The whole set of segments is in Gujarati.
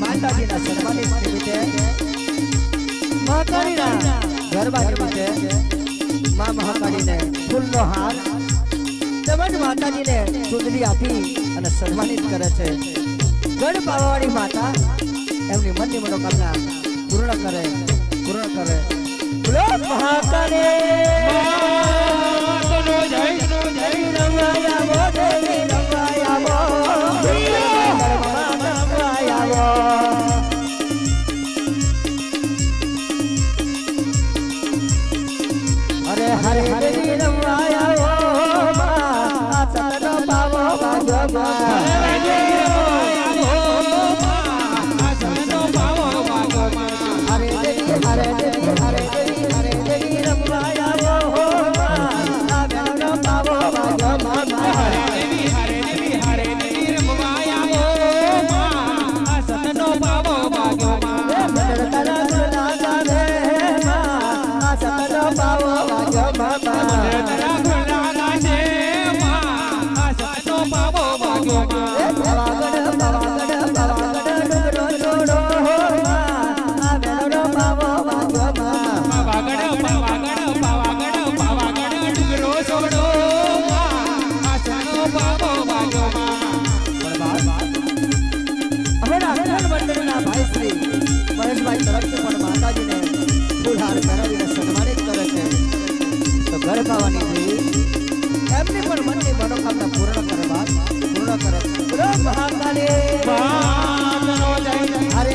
માતાજીના સન્માનિત નિમિત્તે માતાજીના. ગરબા નિમિત્તે મા મહાકાળીને ફૂલનો હાર. તેમજ માતાજીને ચૂંદડી આપી અને સન્માનિત કરે છે. ગઢ પાવાવાળી માતા એમની મનની મનોકામના પૂર્ણ કરે પૂર્ણ કરે. મહાકાળી! Bye. અને શ્રી પરેશભાઈ તરફથી પણ માતાજીને ફૂલહાર પહેરાવીને સન્માનિત કરે છે. તો ઘર ખાવાની થઈ એમની પણ મનની મનોકામના પૂર્ણ કરવા પૂર્ણ કરે. છે હરે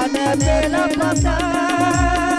One of the